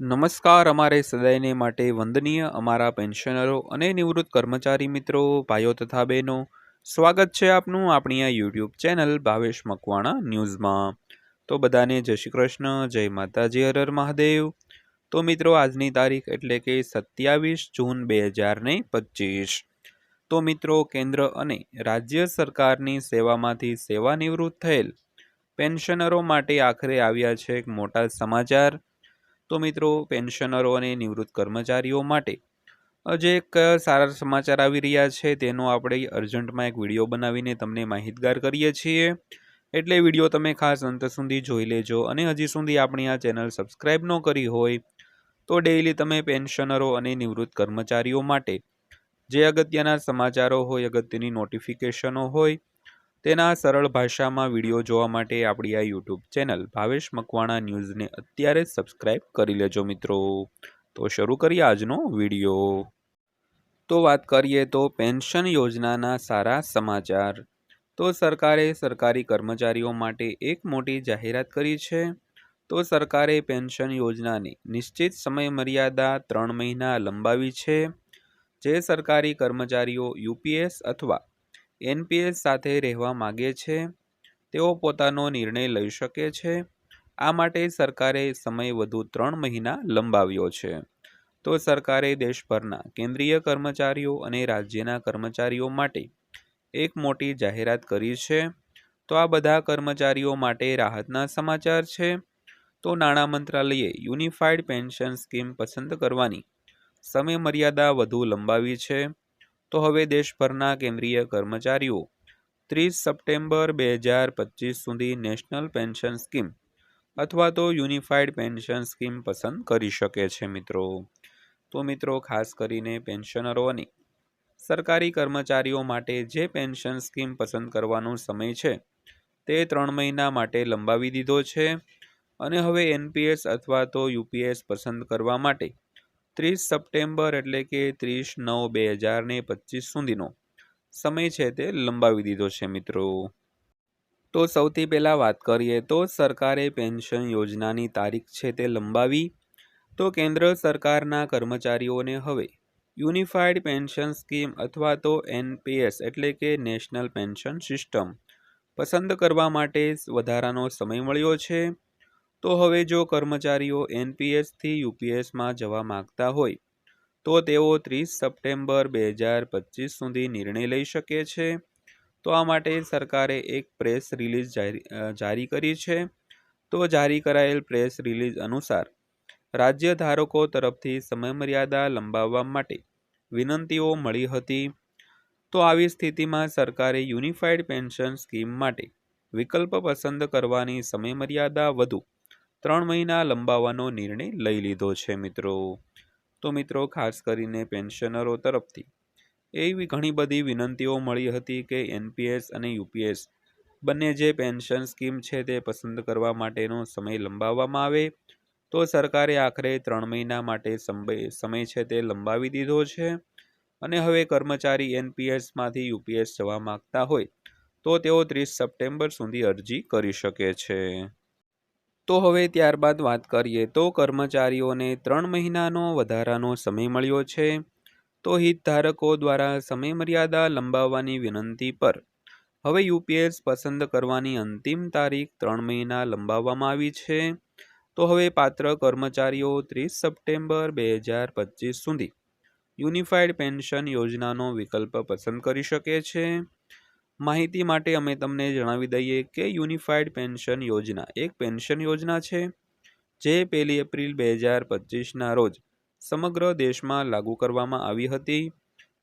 નમસ્કાર અમારે સદાયને માટે વંદનીય અમારા પેન્શનરો અને નિવૃત્ત કર્મચારી મિત્રો, ભાઈઓ તથા બહેનો. સ્વાગત છે આપનું આપણી આ યુટ્યુબ ચેનલ ભાવેશ મકવાણા ન્યૂઝમાં. તો બધાને જય શ્રી કૃષ્ણ, જય માતાજી હરર મહાદેવ. તો મિત્રો, આજની તારીખ એટલે કે સત્યાવીસ જૂન બે હજારને પચીસ. તો મિત્રો, કેન્દ્ર અને રાજ્ય સરકારની સેવામાંથી સેવાનિવૃત્ત થયેલ પેન્શનરો માટે આખરે આવ્યા છે એક મોટા સમાચાર. તો મિત્રો, પેન્શનરો અને નિવૃત્ત કર્મચારીઓ માટે જે એક સારા સમાચાર આવી રહ્યા છે. તેનો આપણે અર્જન્ટમાં એક વીડિયો બનાવીને તમને માહિતગાર કરીએ છીએ. એટલે વીડિયો તમે ખાસ અંત સુધી જોઈ લેજો અને હજી સુધી આપણી આ ચેનલ સબસ્ક્રાઈબ ન કરી હોય તો ડેઇલી તમે પેન્શનરો અને નિવૃત્ત કર્મચારીઓ માટે જે અગત્યના સમાચારો હોય, અગત્યની નોટિફિકેશનો હોય તેના સરળ ભાષામાં વીડિયો જોવા માટે આપણી આ યુટ્યુબ ચેનલ ભાવેશ મકવાણા ન્યૂઝને અત્યારે જ સબસ્ક્રાઈબ કરી લેજો મિત્રો. તો શરૂ કરીએ આજનો વીડિયો. તો વાત કરીએ તો પેન્શન યોજનાના સારા સમાચાર. તો સરકારે સરકારી કર્મચારીઓ માટે એક મોટી જાહેરાત કરી છે. તો સરકારે પેન્શન યોજનાની નિશ્ચિત સમય મર્યાદા ત્રણ મહિના લંબાવી છે. જે સરકારી કર્મચારીઓ યુપીએસ અથવા એનપીએસ સાથે રહેવા માગે છે. તેઓ પોતાનો નિર્ણય લઈ શકે છે. આ માટે સરકારે સમય વધુ ત્રણ મહિના લંબાવ્યો છે. તો સરકારે દેશભરના કેન્દ્રીય કર્મચારીઓ અને રાજ્યના કર્મચારીઓ માટે એક મોટી જાહેરાત કરી છે. તો આ બધા કર્મચારીઓ માટે રાહતના સમાચાર છે. તો નાણાં મંત્રાલયે યુનિફાઈડ પેન્શન સ્કીમ પસંદ કરવાની સમય મર્યાદા વધુ લંબાવી છે. તો હવે દેશભરના કેન્દ્રીય કર્મચારીઓ, ત્રીસ સપ્ટેમ્બર બે હજાર પચીસ સુધી નેશનલ પેન્શન સ્કીમ અથવા તો યુનિફાઈડ પેન્શન સ્કીમ પસંદ કરી શકે છે મિત્રો. તો મિત્રો, ખાસ કરીને પેન્શનરોની, સરકારી કર્મચારીઓ માટે જે પેન્શન સ્કીમ પસંદ કરવાનો સમય છે, તે ત્રણ મહિના માટે લંબાવી દીધો છે અને હવે એનપીએસ અથવા તો યુપીએસ પસંદ કરવા માટે ત્રીસ સપ્ટેમ્બર એટલે કે ત્રીસ નવ બે હજાર ને પચીસ સુધીનો. સમય છે તે લંબાવી દીધો છે મિત્રો. તો સૌથી પહેલાં વાત કરીએ તો સરકારે પેન્શન યોજનાની તારીખ છે તે લંબાવી. તો કેન્દ્ર સરકારના કર્મચારીઓને હવે યુનિફાઈડ પેન્શન સ્કીમ અથવા તો એનપીએસ એટલે કે નેશનલ પેન્શન સિસ્ટમ પસંદ કરવા માટે વધારાનો સમય મળ્યો છે. તો હવે જો કર્મચારીઓ એનપીએસથી યુપીએસમાં જવા માગતા હોય, તો તેઓ ત્રીસ સપ્ટેમ્બર બે હજાર પચીસ સુધી નિર્ણય લઈ શકે છે. તો આ માટે સરકારે એક પ્રેસ રિલીઝ જારી કરી છે. તો જારી કરાયેલ પ્રેસ રિલીઝ અનુસાર, રાજ્ય ધારકો તરફથી સમયમર્યાદા લંબાવવા માટે વિનંતીઓ મળી હતી. તો આવી સ્થિતિમાં સરકારે યુનિફાઈડ પેન્શન સ્કીમ માટે વિકલ્પ પસંદ કરવાની સમયમર્યાદા વધુ ત્રણ મહિના લંબાવવાનો નિર્ણય લઈ લીધો છે મિત્રો. તો મિત્રો, ખાસ કરીને પેન્શનરો તરફથી એવી ઘણી બધી વિનંતીઓ મળી હતી કે એનપીએસ અને યુપીએસ બંને જે પેન્શન સ્કીમ છે તે પસંદ કરવા માટેનો સમય લંબાવવામાં આવે, તો સરકારે આખરે ત્રણ મહિના માટે સમય છે તે લંબાવી દીધો છે. અને હવે કર્મચારી એનપીએસમાંથી યુપીએસ જવા માગતા હોય, તો તેઓ ત્રીસ સપ્ટેમ્બર સુધી અરજી કરી શકે છે. તો હવે ત્યારબાદ વાત કરીએ તો કર્મચારીઓને ત્રણ મહિનાનો વધારાનો સમય મળ્યો છે. તો હિતધારકો દ્વારા સમયમર્યાદા લંબાવવાની વિનંતી પર. હવે યુપીએસ પસંદ કરવાની અંતિમ તારીખ ત્રણ મહિના લંબાવવામાં આવી છે. તો હવે પાત્ર કર્મચારીઓ ત્રીસ સપ્ટેમ્બર બે હજાર પચીસ સુધી યુનિફાઈડ પેન્શન યોજનાનો વિકલ્પ પસંદ કરી શકે છે. માહિતી માટે અમે તમને જણાવી દઈએ કે યુનિફાઈડ પેન્શન યોજના એક પેન્શન યોજના છે, જે પહેલી એપ્રિલ બે હજાર પચીસના રોજ સમગ્ર દેશમાં લાગુ કરવામાં આવી હતી.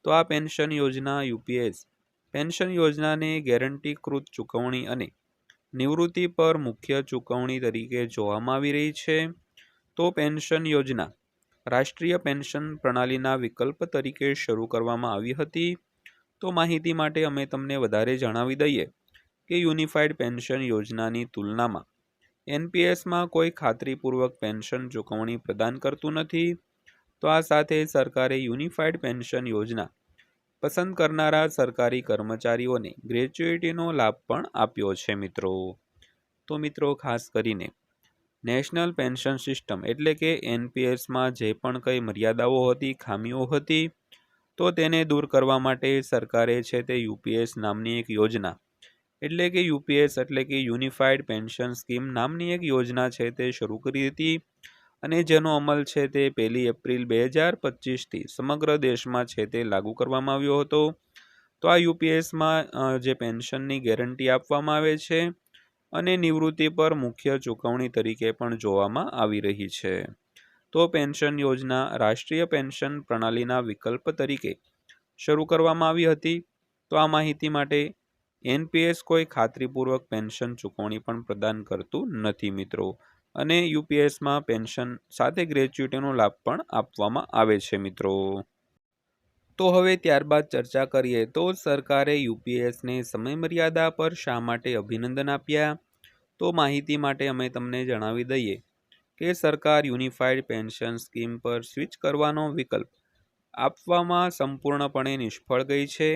તો આ પેન્શન યોજના યુપીએસ પેન્શન યોજનાને ગેરંટીકૃત ચૂકવણી અને નિવૃત્તિ પર મુખ્ય ચૂકવણી તરીકે જોવામાં આવી રહી છે. તો પેન્શન યોજના રાષ્ટ્રીય પેન્શન પ્રણાલીના વિકલ્પ તરીકે શરૂ કરવામાં આવી હતી. તો માહિતી માટે અમે તમને વધારે જણાવી દઈએ કે યુનિફાઈડ પેન્શન યોજનાની તુલનામાં એનપીએસમાં કોઈ ખાતરીપૂર્વક પેન્શન ચૂકવણી પ્રદાન કરતું નથી. તો આ સાથે સરકારે યુનિફાઈડ પેન્શન યોજના પસંદ કરનારા સરકારી કર્મચારીઓને ગ્રેચ્યુઇટીનો લાભ પણ આપ્યો છે મિત્રો. તો મિત્રો, ખાસ કરીને નેશનલ પેન્શન સિસ્ટમ એટલે કે એનપીએસમાં જે પણ કંઈ મર્યાદાઓ હતી, ખામીઓ હતી તો તેને દૂર કરવા માટે સરકારે છે તે યુપીએસ નામની એક યોજના. એટલે કે યુપીએસ એટલે કે યુનિફાઈડ પેન્શન સ્કીમ નામની એક યોજના છે તે શરૂ કરી હતી અને જેનો અમલ છે તે પહેલી એપ્રિલ બે હજાર પચીસથી સમગ્ર દેશમાં છે તે લાગુ કરવામાં આવ્યો હતો. તો આ યુપીએસમાં જે પેન્શનની ગેરંટી આપવામાં આવે છે અને નિવૃત્તિ પર મુખ્ય ચૂકવણી તરીકે પણ જોવામાં આવી રહી છે. તો પેન્શન યોજના રાષ્ટ્રીય પેન્શન પ્રણાલીના વિકલ્પ તરીકે શરૂ કરવામાં આવી હતી. તો આ માહિતી માટે એનપીએસ કોઈ ખાતરીપૂર્વક પેન્શન ચૂકવણી પણ પ્રદાન કરતું નથી મિત્રો. અને યુપીએસમાં પેન્શન સાથે ગ્રેચ્યુટીનો લાભ પણ આપવામાં આવે છે મિત્રો. તો હવે ત્યારબાદ ચર્ચા કરીએ તો સરકારે યુપીએસને સમયમર્યાદા પર શા માટે અભિનંદન આપ્યા? તો માહિતી માટે અમે તમને જણાવી દઈએ કે સરકાર યુનિફાઈડ પેન્શન સ્કીમ પર સ્વિચ કરવાનો વિકલ્પ આપવામાં સંપૂર્ણપણે નિષ્ફળ ગઈ છે?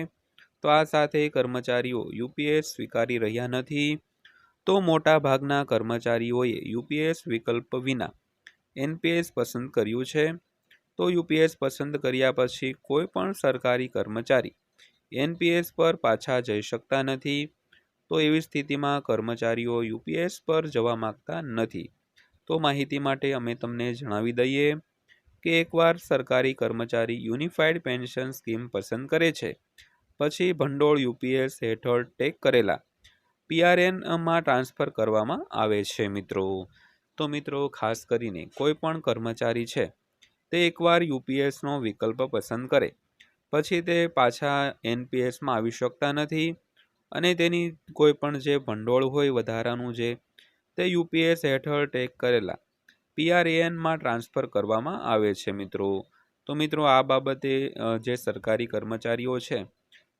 તો આ સાથે કર્મચારીઓ યુપીએસ સ્વીકારી રહ્યા નથી. તો મોટાભાગના કર્મચારીઓએ યુપીએસ વિકલ્પ વિના એનપીએસ પસંદ કર્યું છે. તો યુપીએસ પસંદ કર્યા પછી કોઈ પણ સરકારી કર્મચારી એનપીએસ પર પાછા જઈ શકતા નથી. તો એવી સ્થિતિમાં કર્મચારીઓ યુપીએસ પર જવા માગતા નથી. તો માહિતી માટે અમે તમને જણાવી દઈએ કે એકવાર સરકારી કર્મચારી યુનિફાઈડ પેન્શન સ્કીમ પસંદ કરે છે, પછી ભંડોળ યુપીએસ હેઠળ ટેક કરેલા પીઆરએનમાં ટ્રાન્સફર કરવામાં આવે છે મિત્રો. તો મિત્રો, ખાસ કરીને કોઈ પણ કર્મચારી છે, તે એકવાર યુપીએસનો વિકલ્પ પસંદ કરે, પછી તે પાછા એનપીએસમાં આવી શકતા નથી અને તેની કોઈ પણ જે ભંડોળ હોય, વધારાનું જે તે યુપીએસ હેઠળ ટેક કરેલા પીઆરએએનમાં ટ્રાન્સફર કરવામાં આવે છે મિત્રો. તો મિત્રો, આ બાબતે જે સરકારી કર્મચારીઓ છે,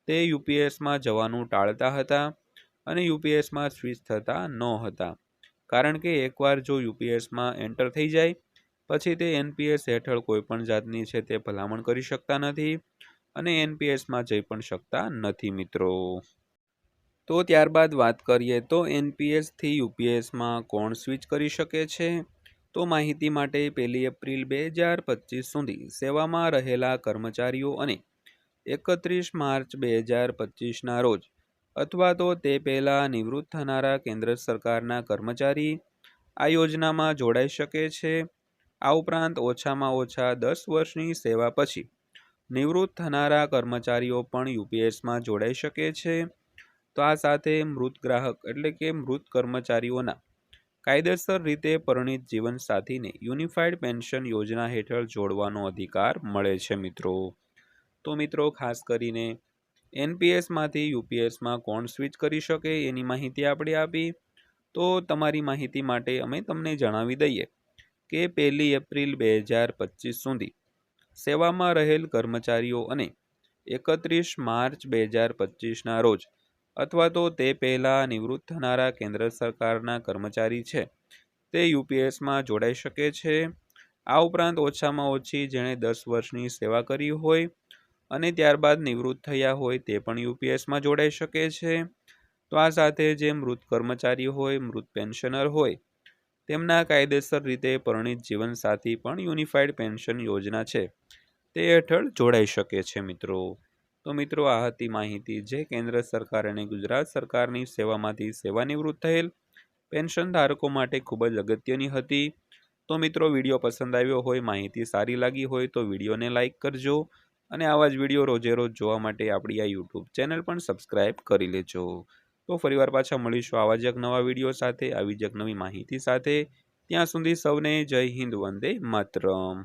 તે યુપીએસમાં જવાનું ટાળતા હતા અને યુપીએસમાં સ્વિચ થતા ન હતા. કારણ કે એકવાર જો યુપીએસમાં એન્ટર થઈ જાય, પછી તે એનપીએસ હેઠળ કોઈપણ જાતની છે તે ભલામણ કરી શકતા નથી અને એનપીએસમાં જઈ પણ શકતા નથી મિત્રો. તો ત્યારબાદ વાત કરીએ તો એનપીએસથી યુપીએસમાં કોણ સ્વિચ કરી શકે છે? તો માહિતી માટે પહેલી એપ્રિલ બે હજાર પચીસ સુધી સેવામાં રહેલા કર્મચારીઓ અને એકત્રીસ માર્ચ બે હજાર પચીસના રોજ અથવા તો તે પહેલાં નિવૃત્ત થનારા કેન્દ્ર સરકારના કર્મચારી આ યોજનામાં જોડાઈ શકે છે. આ ઉપરાંત ઓછામાં ઓછા દસ વર્ષની સેવા પછી નિવૃત્ત થનારા કર્મચારીઓ પણ યુપીએસમાં જોડાઈ શકે છે. તો આ સાથે મૃત ગ્રાહક એટલે કે મૃત કર્મચારીઓના કાયદેસર રીતે પરિણિત જીવનસાથીને યુનિફાઈડ પેન્શન યોજના હેઠળ જોડવાનો અધિકાર મળે છે મિત્રો. તો મિત્રો, ખાસ કરીને એનપીએસમાંથી યુપીએસમાં કોણ સ્વિચ કરી શકે એની માહિતી આપણે આપી. તો તમારી માહિતી માટે અમે તમને જણાવી દઈએ કે પહેલી એપ્રિલ બે હજાર પચીસ સુધી સેવામાં રહેલ કર્મચારીઓ અને એકત્રીસ માર્ચ બે હજાર પચીસના રોજ અથવા તો તે પહેલાં નિવૃત્ત થનારા કેન્દ્ર સરકારના કર્મચારી છે. તે યુપીએસમાં જોડાઈ શકે છે. આ ઉપરાંત ઓછામાં ઓછી જેણે દસ વર્ષની સેવા કરી હોય અને ત્યારબાદ નિવૃત્ત થયા હોય તે પણ યુપીએસમાં જોડાઈ શકે છે. તો આ સાથે જે મૃત કર્મચારી હોય, મૃત પેન્શનર હોય, તેમના કાયદેસર રીતે પરિણિત જીવનસાથી પણ યુનિફાઈડ પેન્શન યોજના છે. તે હેઠળ જોડાઈ શકે છે મિત્રો. તો મિત્રો, આ હતી માહિતી. જે કેન્દ્ર સરકાર અને ગુજરાત સરકારની સેવામાંથી સેવાનિવૃત્ત થયેલ પેન્શન ધારકો માટે ખૂબ જ અગત્યની હતી. તો મિત્રો, વીડિયો પસંદ આવ્યો હોય, માહિતી સારી લાગી હોય તો વિડીયોને લાઇક કરજો અને આવા જ વીડિયો રોજે રોજ જોવા માટે આપણી આ યુટ્યુબ ચેનલ પણ સબસ્ક્રાઈબ કરી લેજો. તો ફરીવાર પાછા મળીશું આવા જ એક નવા વીડિયો સાથે, આવી જ એક નવી માહિતી સાથે. ત્યાં સુધી સૌને જય હિન્દ, વંદે માતરમ.